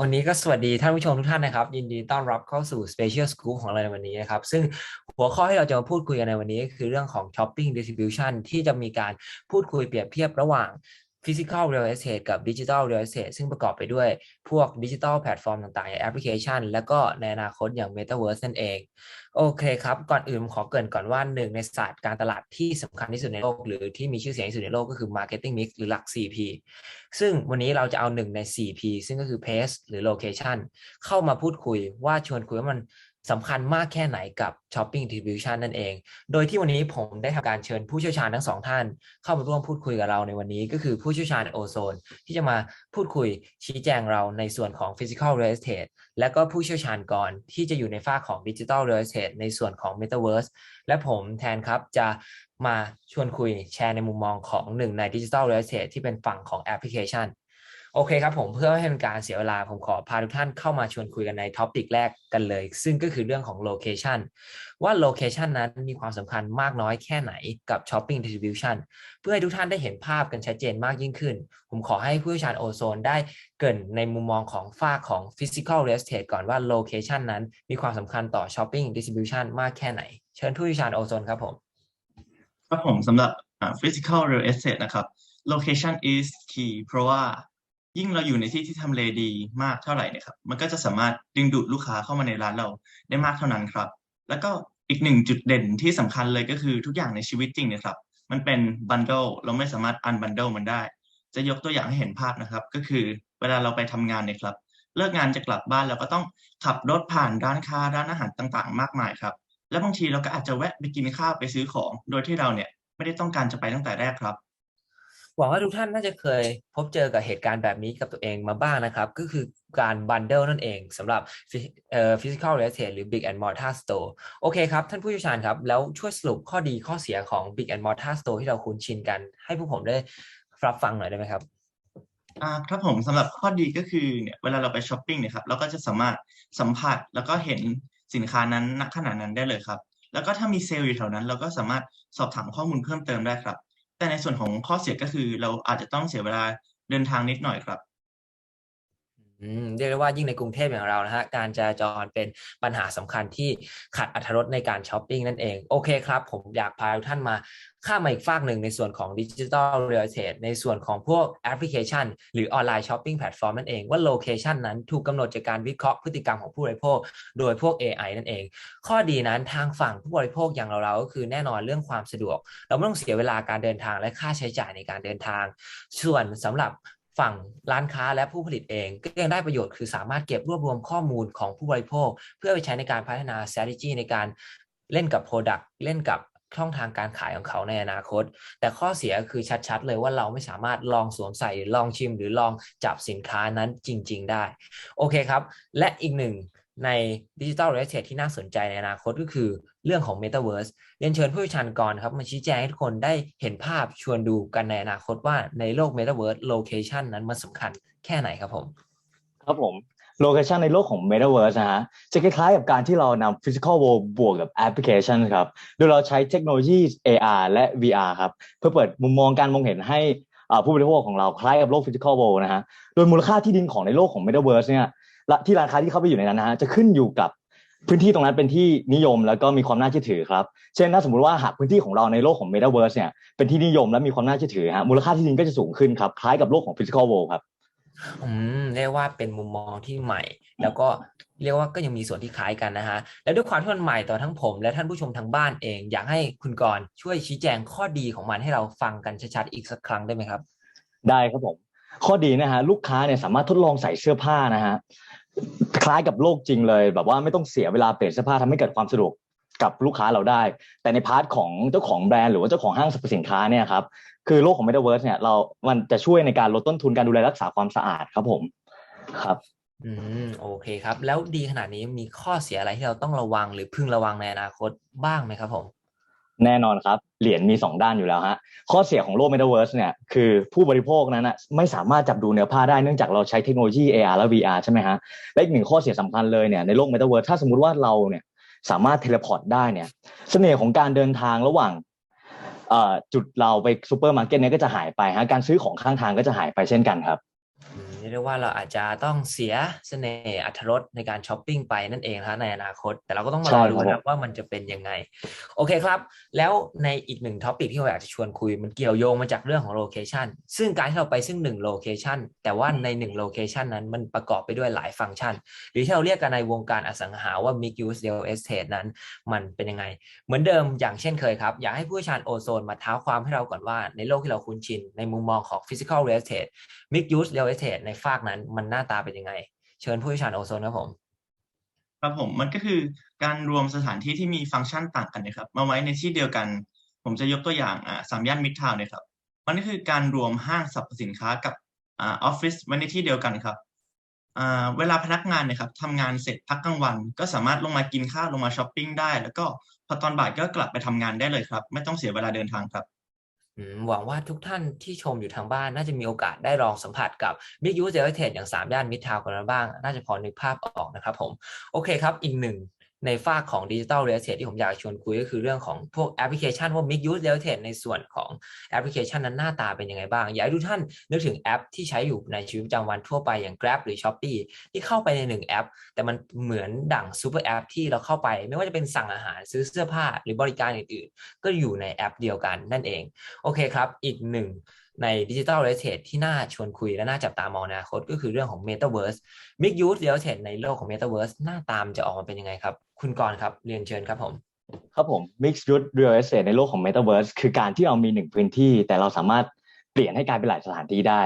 วันนี้ก็สวัสดีท่านผู้ชมทุกท่านนะครับ ยินดีต้อนรับเข้าสู่ Special Scoop ของเราในวันนี้นะครับ ซึ่งหัวข้อที่เราจะมาพูดคุยกันในวันนี้ก็คือเรื่องของ Shopping Distribution ที่จะมีการพูดคุยเปรียบเทียบระหว่าง Physical Real Estate กับ Digital Real Estate ซึ่งประกอบไปด้วยพวกดิจิทัลแพลตฟอร์มต่างๆ อย่างแอปพลิเคชัน และก็ในอนาคตอย่าง Metaverse นั่นเอง โอเคครับ ก่อนอื่นขอเกริ่นก่อนว่าหนึ่งในศาสตร์การตลาดที่สำคัญที่สุดในโลก หรือที่มีชื่อเสียงที่สุดในโลกก็คือ Marketing Mix หรือหลัก 4P ซึ่งวันนี้เราจะเอาหนึ่งใน 4P ซึ่งก็คือ Pace หรือ Location เข้ามาพูดคุยว่าชวนคุยว่ามัน สำคัญมากแค่ไหนกับ Shopping Distribution นั่นเอง โดยที่วันนี้ผมได้ทำการเชิญผู้เชี่ยวชาญทั้งสองท่าน เข้ามาร่วมพูดคุยกับเราในวันนี้ ก็คือผู้เชี่ยวชาญโอโซน ที่จะมาพูดคุยชี้แจงเราในส่วนของ Physical Real Estate และก็ผู้เชี่ยวชาญก่อนที่จะอยู่ในฝ้าของ Digital Real Estate ในส่วนของ Metaverse และผมแทนครับจะมาชวนคุยแชร์ในมุมมองของหนึ่งใน Digital Real Estate ที่เป็นฝั่งของแอปพลิเคชัน โอเคครับผมเพื่อไม่ให้เป็นการเสียเวลาผมขอพาทุกท่านเข้ามาชวนคุยกันในท็อปิกแรกกันเลย ซึ่งก็คือเรื่องของโลเคชันว่าโลเคชันนั้นมีความสำคัญมากน้อยแค่ไหนกับ Shopping Distribution เพื่อให้ทุกท่านได้เห็นภาพกันชัดเจนมากยิ่งขึ้น ผมขอให้ผู้เชี่ยวชาญโอโซนได้เกรินในมุมมองของฝ้าของ Physical Real Estate ก่อนว่าโลเคชันนั้นมีความสำคัญต่อ Shopping Distribution มากแค่ไหน เชิญผู้เชี่ยวชาญโอโซนครับผมครับผมสำหรับอ่า physical real estate นะครับ location is key เพราะว่า ยิ่งเราอยู่ในที่ที่ทำเลดีมากเท่าไหร่เนะครับ มันก็จะสามารถดึงดูดลูกค้าเข้ามาในร้านเราได้มากเท่านั้นครับ แล้วก็อีกหนึ่งจุดเด่นที่สำคัญเลยก็คือทุกอย่างในชีวิตจริงเนะครับ มันเป็น bundle เราไม่สามารถ unbundle มันได้ จะยกตัวอย่างให้เห็นภาพนะครับ ก็คือเวลาเราไปทำงานเนี่ยครับ เลิกงานจะกลับบ้านเราก็ต้องขับรถผ่านร้านค้าร้านอาหารต่างๆ มากมายครับ และบางทีเราก็อาจจะแวะไปกินข้าวไปซื้อของ โดยที่เราเนี่ยไม่ได้ต้องการจะไปตั้งแต่แรกครับ วังว่าทุกท่านน่าจะเคยพบเจอกับเหตุการณ์แบบนี้กับตัวเองมาบ้างนะครับ ก็คือการบันเดิลนั่นเองสำหรับเอ่อ physical real estate หรือ big and mortar store โอเคครับ ท่านผู้เชี่ยวชาญครับ แล้วช่วยสรุปข้อดีข้อเสียของ big and mortar store ที่เราคุ้นชินกัน ให้ผู้ผมได้รับฟังหน่อยได้ไหมครับอ่าครับผมสำหรับข้อดีก็คือเนี่ยเวลาเราไปช้อปปิ้งเนี่ยครับเราก็จะสามารถสัมผัสแล้วก็เห็นสินค้านั้นณขณะนั้นได้เลยครับ แล้วก็ถ้ามีเซลล์อยู่แถวนั้น เราก็สามารถสอบถามข้อมูลเพิ่มเติมได้ครับ แต่ในส่วนของข้อเสียก็คือเราอาจจะต้องเสียเวลาเดินทางนิดหน่อยครับ อืมเรียกได้ว่ายิ่งในกรุงเทพอย่างเรานะฮะการจราจรเป็นปัญหาสำคัญที่ขัดอรรถรสในการช้อปปิ้งนั่นเอง โอเคครับ ผมอยากพาทุกท่านมาข้ามมาอีกฝากหนึ่งในส่วนของดิจิทัลเรียลเ t ในส่วนของพวกแอปพลิเคชัน หรือออนไลน์ช้อปปิ้งแพลตฟอร์มนั่นเองว่าโลเคชันนั้นถูกกำหนดจากการวิเคราะห์พฤติกรรมของผู้บริโภค โดยพวก AI นั่นเอง ข้อดีนั้นทางฝั่งผู้บริโภคอย่างเราๆก็คือแน่นอนเรื่องความสะดวก เราไม่ต้องเสียเวลาการเดินทางและค่าใช้จ่ายในการเดินทาง ส่วนสำหรับ ฝั่งร้านค้าและผู้ผลิตเอง ก็ยังได้ประโยชน์คือสามารถเก็บรวบรวมข้อมูลของผู้บริโภค เพื่อไปใช้ในการพัฒนา strategy ในการเล่นกับ Product เล่นกับช่องทางการขายของเขาในอนาคต แต่ข้อเสียคือชัดๆ เลยว่าเราไม่สามารถลองสวมใส่หรือลองชิม หรือลองจับสินค้านั้นจริง ๆ ได้ โอเคครับ และอีกหนึ่ง ในดิจิทัลเรสเทที่น่าสนใจในอนาคตก็คือเรื่องของ Metaverse เรียนเชิญผู้เชี่ยวชาญก่อนครับมาชี้แจงให้ทุกคนได้เห็นภาพชวนดูกันในอนาคตว่าในโลก Metaverse Location นั้นมันสำคัญแค่ไหนครับผม ครับผมโลเคชันในโลกของ Metaverse นะฮะจะคล้ายๆกับการที่เรานำ Physical World บวกกับแอปพลิเคชันครับ โดยเราใช้เทคโนโลยี AR และ VR ครับ เพื่อเปิดมุมมองการมองเห็นให้อาผู้บริโภคของเราคล้ายกับโลก Physical World นะฮะ โดยมูลค่าที่ดินของในโลกของ Metaverse เนี่ย ที่ร้านค้าที่เข้าไปอยู่ในนั้นนะฮะจะขึ้นอยู่กับพื้นที่ตรงนั้นเป็นที่นิยมแล้วก็มีความน่าเชื่อถือครับเช่นถ้าสมมติว่าหากพื้นที่ของเราในโลกของ Metaverse เนี่ยเป็นที่นิยมและมีความน่าเชื่อถือฮะมูลค่าที่ดินก็จะสูงขึ้นครับคล้ายกับโลกของ Physical World ครับอืมเรียกว่าเป็นมุมมองที่ใหม่ แล้วก็เรียกว่าก็ยังมีส่วนที่คล้ายกันนะฮะแล้วด้วยความที่มันใหม่ต่อทั้งผม และท่านผู้ชมทางบ้านเอง อยากให้คุณกรณ์ช่วยชี้แจงข้อดีของมันให้เราฟังกันชัดๆอีกสักครั้งได้ไหมครับ ได้ครับผมข้อดีนะฮะลูกค้าเนี่ยสามารถทดลองใส่เสื้อผ้านะฮะ คล้ายกับโลกจริงเลย แบบว่าไม่ต้องเสียเวลาเปลี่ยนเสื้อผ้าทำให้เกิดความสะดวกกับลูกค้าเราได้ แต่ในพาร์ทของเจ้าของแบรนด์หรือว่าเจ้าของห้างสรรพสินค้าเนี่ยครับคือโลกของ Metaverse เนี่ยเรามันจะช่วยในการลดต้นทุนการดูแลรักษาความสะอาดครับผมครับอืมโอเคครับ แล้วดีขนาดนี้มีข้อเสียอะไรที่เราต้องระวังหรือพึงระวังในอนาคตบ้างไหมครับผม แน่นอนครับ เหรียญมีสองด้านอยู่แล้วฮะข้อเสียของโลก Metaverse เนี่ยคือผู้บริโภคนั้นนะไม่สามารถจับดูเนื้อผ้าได้เนื่องจากเราใช้เทคโนโลยี AR และ VR ใช่ไหมฮะและอีกหนึ่งข้อเสียสำคัญเลยเนี่ยในโลก Metaverse ถ้าสมมุติว่าเราเนี่ยสามารถเทเลพอร์ตได้เนี่ยเสน่ห์ของการเดินทางระหว่างจุดเราไปซูเปอร์มาร์เก็ตเนี่ยก็จะหายไปฮะการซื้อของข้างทางก็จะหายไปเช่นกันครับ เรียกเรียกว่าเราอาจจะต้องเสียเสน่ห์อรรถรสในการช้อปปิ้งไปนั่นเองนะในอนาคต แต่เราก็ต้องมารอดูใช่ครับนะว่ามันจะเป็นยังไง โอเคครับ แล้วในอีกหนึ่งท็อปิกที่เราอยากจะชวนคุย มันเกี่ยวโยงมาจากเรื่องของโลเคชันซึ่งการที่เราไปซึ่งหนึ่งโลเคชันแต่ว่าในหนึ่งโลเคชันนั้นมันประกอบไปด้วยหลายฟังก์ชัน หรือที่เราเรียกกันในวงการอสังหาว่า mixed use real estate นั้น มันเป็นยังไง เหมือนเดิมอย่างเช่นเคยครับ อยากให้ผู้เชี่ยวชาญโอโซนมาเท้าความให้เราก่อนว่าในโลกที่เราคุ้นชินในมุมมองของ physical real estate mixed use real estate ในฝากนั้นมันหน้าตาเป็นยังไง เชิญผู้เชี่ยวชาญโอโซนครับผมครับผมมันก็คือการรวมสถานที่ที่มีฟังก์ชันต่างกันนะครับ มาไว้ในที่เดียวกัน ผมจะยกตัวอย่างอ่าสามย่านมิตรทาวน์เนี่ยครับ มันก็คือการรวมห้างสรรพสินค้ากับอ่าออฟฟิศไว้ในที่เดียวกันครับอ่าเวลาพนักงานเนี่ยครับทำงานเสร็จพักกลางวัน ก็สามารถลงมากินข้าวลงมาช้อปปิ้งได้ แล้วก็พอตอนบ่ายก็กลับไปทำงานได้เลยครับ ไม่ต้องเสียเวลาเดินทางครับ หวังว่าทุกท่านที่ชมอยู่ทางบ้าน น่าจะมีโอกาสได้ลองสัมผัสกับ Mixed Use Real Estate อย่าง 3 ย่านมิดทาวกันบ้าง น่าจะพอนึกภาพออกนะครับผม โอเคครับ อีกหนึ่ง ในฝากของ Digital Real Estate ที่ผมอยากชวนคุยก็คือเรื่องของพวกแอปพลิเคชันว่า Mixed Use Real Estate ในส่วนของแอปพลิเคชันนั้นหน้าตาเป็นยังไงบ้าง อยากให้ทุกท่านนึกถึงแอปที่ใช้อยู่ในชีวิตประจำวันทั่วไปอย่าง Grab หรือ Shopee ที่เข้าไปในหนึ่งแอป แต่มันเหมือนดั่งซูเปอร์แอปที่เราเข้าไป ไม่ว่าจะเป็นสั่งอาหารซื้อเสื้อผ้าหรือบริการอื่นๆ ก็อยู่ในแอปเดียวกันนั่นเองโอเคครับอีกหนึ่ง ในดิจิทัลเร l เ t ที่น่าชวนคุยและน่าจับตามองนอนาคตก็คือเรื่องของ Metaverse Mixed Use Real Estate ในโลกของ Metaverse หน้าตามจะออกมาเป็นยังไงครับ คุณกรณ์ครับเรียนเชิญครับผมครับผม Mixed Use Real Estate ในโลกของ Metaverse คือการที่เรามีหนึ่งพื้นที่ แต่เราสามารถเปลี่ยนให้กลายเป็นหลายสถานที่ได้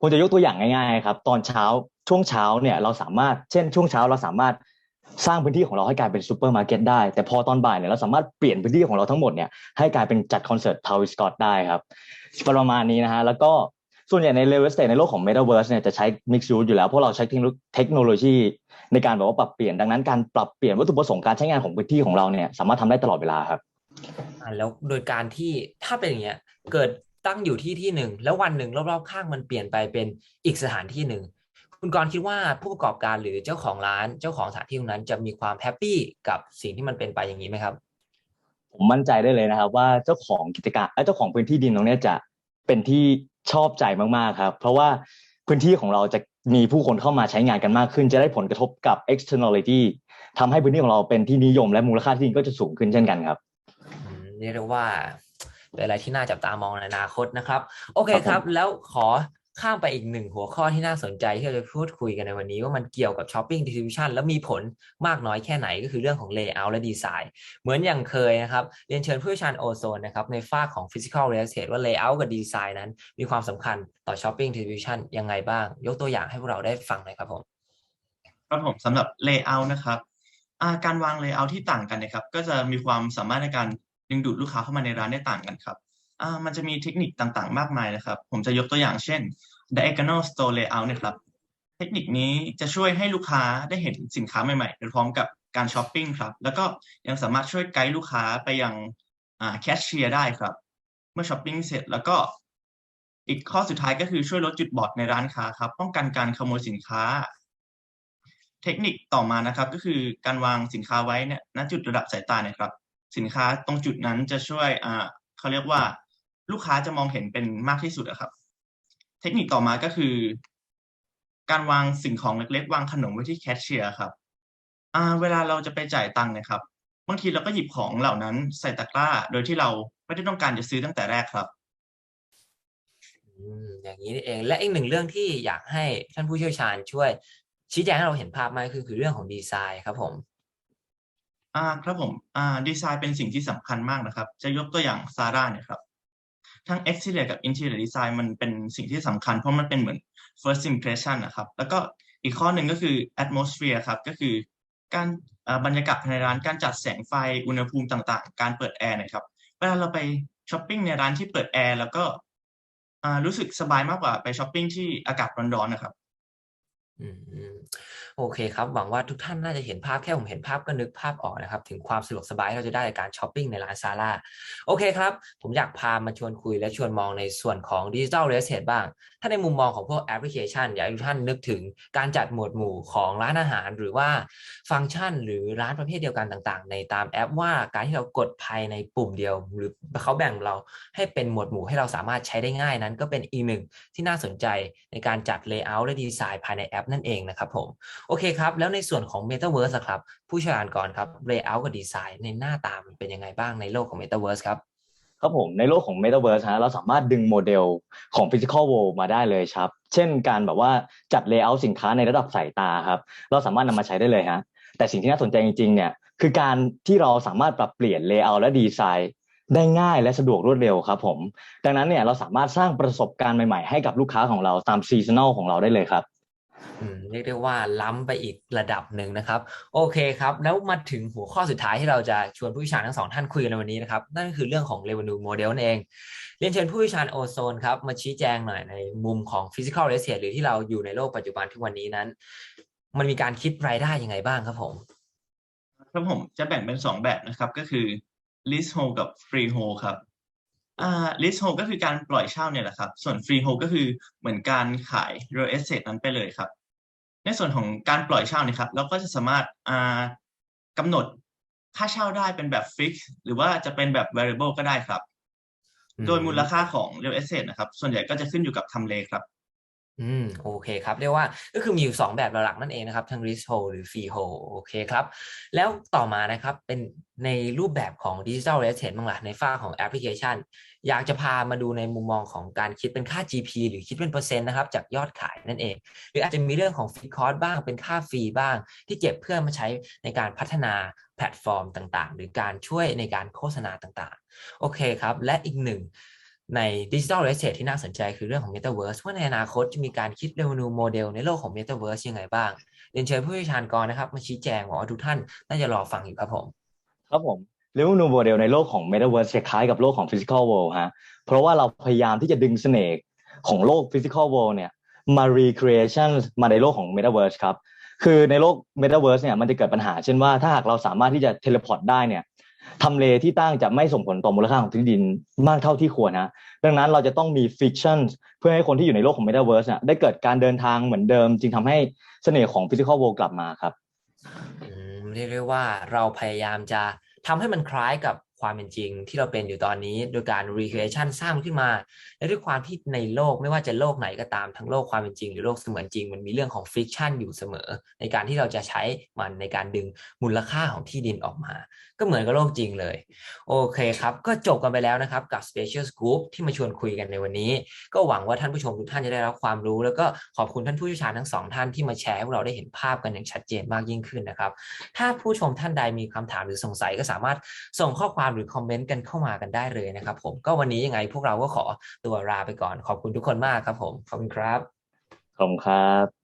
ผมจะยกตัวอย่างง่ายๆครับ ตอนเช้าช่วงเช้าเนี่ยเราสามารถเช่นช่วงเช้าเราสามารถ สร้างพื้นที่ของเราให้กลายเป็นซูเปอร์มาร์เก็ตได้ แต่พอตอนบ่ายเนี่ยเราสามารถเปลี่ยนพื้นที่ของเราทั้งหมดเนี่ยให้กลายเป็นจัดคอนเสิร์ตทาวิสกอตได้ครับประมาณนี้นะฮะแล้วก็ส่วนใหญ่ใน real estate ในโลกของ metaverse เนี่ยจะใช้ mixed use อยู่แล้วเพราะเราใช้เทคโนโลยีในการแบบว่าปรับเปลี่ยนดังนั้นการปรับเปลี่ยนวัตถุประสงค์การใช้งานของพื้นที่ของเราเนี่ยสามารถทำได้ตลอดเวลาครับอ่าแล้วโดยการที่ถ้าเป็นอย่างเงี้ยเกิดตั้งอยู่ที่ที่หนึ่งแล้ววันหนึ่งรอบๆข้างมันเปลี่ยนไปเป็นอีกสถานที่หนึ่ง คุณกรณ์คิดว่าผู้ประกอบการหรือเจ้าของร้านเจ้าของสถานที่ตรงนั้นจะมีความแฮปปี้กับสิ่งที่มันเป็นไปอย่างนี้ไหมครับ ผมมั่นใจได้เลยนะครับ ว่าเจ้าของกิจการเอ้ยเจ้าของพื้นที่ดินตรงเนี้ยจะเป็นที่ชอบใจมากๆครับ เพราะว่าพื้นที่ของเราจะมีผู้คนเข้ามาใช้งานกันมากขึ้น จะได้ผลกระทบกับ externality ทำให้พื้นที่ของเราเป็นที่นิยมและมูลค่าที่ดินก็จะสูงขึ้นเช่นกันครับอืมเรียกได้ว่าเป็นอะไรที่น่าจับตามองในอนาคตนะครับ โอเคครับผมครับแล้วขอ ข้ามไปอีกหนึ่งหัวข้อที่น่าสนใจที่เราจะพูดคุยกันในวันนี้ ว่ามันเกี่ยวกับ Shopping Distribution แล้วมีผลมากน้อยแค่ไหนก็คือเรื่องของ Layout และดีไซน์เหมือนอย่างเคยนะครับ เรียนเชิญผู้เชี่ยวชาญโอโซนนะครับในฝ้าของ Physical Real Estate ว่า Layout กับดีไซน์นั้น มีความสำคัญต่อ Shopping Distribution ยังไงบ้าง ยกตัวอย่างให้พวกเราได้ฟังหน่อยครับผมครับผมสำหรับ layout นะครับาการวาง layout ที่ต่างกันนะครับก็จะมีความสามารถในการดึงดูดลูกค้าเข้ามาในร้านได้ต่างกันครับ อ่ามันจะมีเทคนิคต่างๆ มากมายนะครับ ผมจะยกตัวอย่างเช่น diagonal store layout นะครับ เทคนิคนี้จะช่วยให้ลูกค้าได้เห็นสินค้าใหม่ๆไปพร้อมกับการช้อปปิ้งครับ แล้วก็ยังสามารถช่วยไกด์ลูกค้าไปยังแคชเชียร์ได้ครับ เมื่อช้อปปิ้งเสร็จแล้วก็อีกข้อสุดท้ายก็คือช่วยลดจุดบอดในร้านค้าครับ ป้องกันการขโมยสินค้า เทคนิคต่อมานะครับ ก็คือการวางสินค้าไว้เนี่ยณจุดระดับสายตาเนี่ยครับ สินค้าตรงจุดนั้นจะช่วยอ่าเขาเรียกว่า ลูกค้าจะมองเห็นเป็นมากที่สุดอะครับ เทคนิคต่อมาก็คือ การวางสิ่งของเล็กๆ วางขนมไว้ที่แคชเชียร์ครับอ่าเวลาเราจะไปจ่ายตังค์เนะครับ บางทีเราก็หยิบของเหล่านั้นใส่ตะกร้า โดยที่เราไม่ได้ต้องการจะซื้อตั้งแต่แรกครับอืมอย่างนี้นี่เองและอีกหนึ่งเรื่องที่อยากให้ท่านผู้เชี่ยวชาญช่วย ชี้แจงให้เราเห็นภาพมากขึ้นคือเรื่องของดีไซน์ครับผมอ่าครับผมอ่าดีไซน์เป็นสิ่งที่สำคัญมากนะครับ จะยกตัวอย่างซาร่าเนี่ยครับ ทั้ง exterior กับ interior design มันเป็นสิ่งที่สำคัญเพราะมันเป็นเหมือน first impression นะครับ แล้วก็อีกข้อหนึ่งก็คือ atmosphere ครับ ก็คือการบรรยากาศภายในร้านการจัดแสงไฟอุณหภูมิต่างๆ การเปิดแอร์นะครับเวลาเราไปช้อปปิ้งในร้านที่เปิดแอร์แล้วก็รู้สึกสบายมากกว่าไปช้อปปิ้งที่อากาศร้อนๆนะครับ โอเคครับ หวังว่าทุกท่านน่าจะเห็นภาพแค่ผมเห็นภาพก็นึกภาพออกนะครับ ถึงความสะดวกสบายที่เราจะได้จากการช้อปปิ้งในร้านซาร่าโอเคครับ ผมอยากพามาชวนคุยและชวนมองในส่วนของดิจิทัลเรสเ t บ้างถ้าในมุมมองของพวกแอปพลิเคชันอยากให้ทุกท่านนึกถึงการจัดหมวดหมู่ของร้านอาหาร หรือว่าฟังก์ชันหรือร้านประเภทเดียวกันต่างๆ ในตามแอปว่าการที่เรากดภายในปุ่มเดียว หรือเขาแบ่งเราให้เป็นหมวดหมู่ให้เราสามารถใช้ได้ง่ายนั้น ก็เป็นอีกหนึ่งที่น่าสนใจในการจัดเลเยอร์และดีไซน์ภายในแอปนั่นเองนะครับผมโอเคครับ แล้วในส่วนของ Metaverse ล่ะครับ ผู้เชี่ยวชาญก่อนครับ Layout กับดีไซน์ในหน้าตามันเป็นยังไงบ้างในโลกของ Metaverse ครับ ครับผมในโลกของ Metaverse ฮะเราสามารถดึงโมเดลของ Physical World มาได้เลยครับ เช่นการแบบว่าจัด Layout สินค้าในระดับสายตาครับ เราสามารถนำมาใช้ได้เลยฮะแต่สิ่งที่น่าสนใจจริงๆเนี่ยคือการที่เราสามารถปรับเปลี่ยน Layout และดีไซน์ได้ง่ายและสะดวกรวดเร็วครับผม ดังนั้นเนี่ยเราสามารถสร้างประสบการณ์ใหม่ๆให้กับลูกค้าของเราตามซีซันอลของเราได้เลยครับ เรียกได้ว่าล้ำไปอีกระดับหนึ่งนะครับ โอเคครับ แล้วมาถึงหัวข้อสุดท้ายที่เราจะชวนผู้เชี่ยวชาญทั้งสองท่านคุยกันในวันนี้นะครับ นั่นคือเรื่องของ revenue model นั่นเอง เรียนเชิญผู้เชี่ยวชาญโอโซนครับ มาชี้แจงหน่อยในมุมของ physical real estate หรือที่เราอยู่ในโลกปัจจุบันทุกวันนี้นั้น มันมีการคิดรายได้ยังไงบ้างครับผมครับผมจะแบ่งเป็นสองแบบนะครับก็คือ leasehold กับ freehold ครับ อ่า leasehold ก็คือการปล่อยเช่าเนี่ยแหละครับ ส่วน freehold ก็คือเหมือนการขาย real estate นั้นไปเลยครับ ในส่วนของการปล่อยเช่านี่ครับเราก็จะสามารถอ่ากำหนดค่าเช่าได้เป็นแบบ fix หรือว่าจะเป็นแบบ variable ก็ได้ครับอืมโดยมูลค่าของ real estate นะครับ ส่วนใหญ่ก็จะขึ้นอยู่กับทำเลครับ อืมโอเคครับ เรียกว่าก็คือมีอยู่สองแบบหลักๆนั่นเองนะครับ ทั้ง leasehold หรือ freehold โอเคครับ แล้วต่อมานะครับเป็นในรูปแบบของ digital real estate บ้างล่ะในฝ้าของแอปพลิเคชัน อยากจะพามาดูในมุมมองของการคิดเป็นค่า GP หรือคิดเป็นเปอร์เซ็นต์นะครับ จากยอดขายนั่นเอง หรืออาจจะมีเรื่องของ fixed cost บ้างเป็นค่าฟรีบ้าง ที่เก็บเพื่อมาใช้ในการพัฒนาแพลตฟอร์มต่างๆ หรือการช่วยในการโฆษณาต่างๆ โอเคครับ และอีกหนึ่ง ในดิจิทัลเรสเ t ที่น่าสนใจคือเรื่องของ Metaverse ว่าในอนาคตจะมีการคิด revenue model ในโลกของ Metaverse ยังไงบ้าง เรียนเชิญผู้เชี่ยวชาญก่อนนะครับ มาชี้แจงว่าทุกท่านน่าจะรอฟังอยู่ครับผม ครับผมเรียกว่า new model ในโลกของ Metaverse คล้ายกับโลกของ Physical World ฮะเพราะว่าเราพยายามที่จะดึงเสน่ห์ของโลก Physical World เนี่ยมา recreation มาในโลกของ Metaverse ครับคือในโลก Metaverse เนี่ยมันจะเกิดปัญหาเช่นว่าถ้าหากเราสามารถที่จะ teleport ได้เนี่ย ทำเลที่ตั้งจะไม่ส่งผลต่อมูลค่าของที่ดินมากเท่าที่ควรนะ ดังนั้นเราจะต้องมีฟิกชั่นเพื่อให้คนที่อยู่ในโลกของ Metaverse เนี่ยได้เกิดการเดินทางเหมือนเดิม จึงทำให้เสน่ห์ของ Physical World กลับมาครับเรียกได้ว่าเราพยายามจะทำให้มันคล้ายกับ ความเป็นจริงที่เราเป็นอยู่ตอนนี้ โดยการ recreation สร้างขึ้นมา และด้วยความที่ในโลกไม่ว่าจะโลกไหนก็ตามทั้งโลกความเป็นจริง หรือโลกเสมือนจริง มันมีเรื่องของ friction อยู่เสมอ ในการที่เราจะใช้มันในการดึงมูลค่าของที่ดินออกมา ก็เหมือนกับโลกจริงเลย โอเคครับ ก็จบกันไปแล้วนะครับกับ Special Scoop ที่มาชวนคุยกันในวันนี้ ก็หวังว่าท่านผู้ชมทุกท่านจะได้รับความรู้ แล้วก็ขอบคุณท่านผู้เชี่ยวชาญทั้งสองท่านที่มาแชร์ให้พวกเราได้เห็นภาพกันอย่างชัดเจนมากยิ่งขึ้นนะครับถ้าผู้ชมท่านใดมีคำถามหรือสงสัยก็สามารถส่งข้อความหรือคอมเมนต์กันเข้ามากันได้เลยนะครับผมก็วันนี้ยังไงพวกเราก็ขอตัวลาไปก่อน ขอบคุณทุกคนมากครับผม ขอบคุณครับ ขอบคุณครับ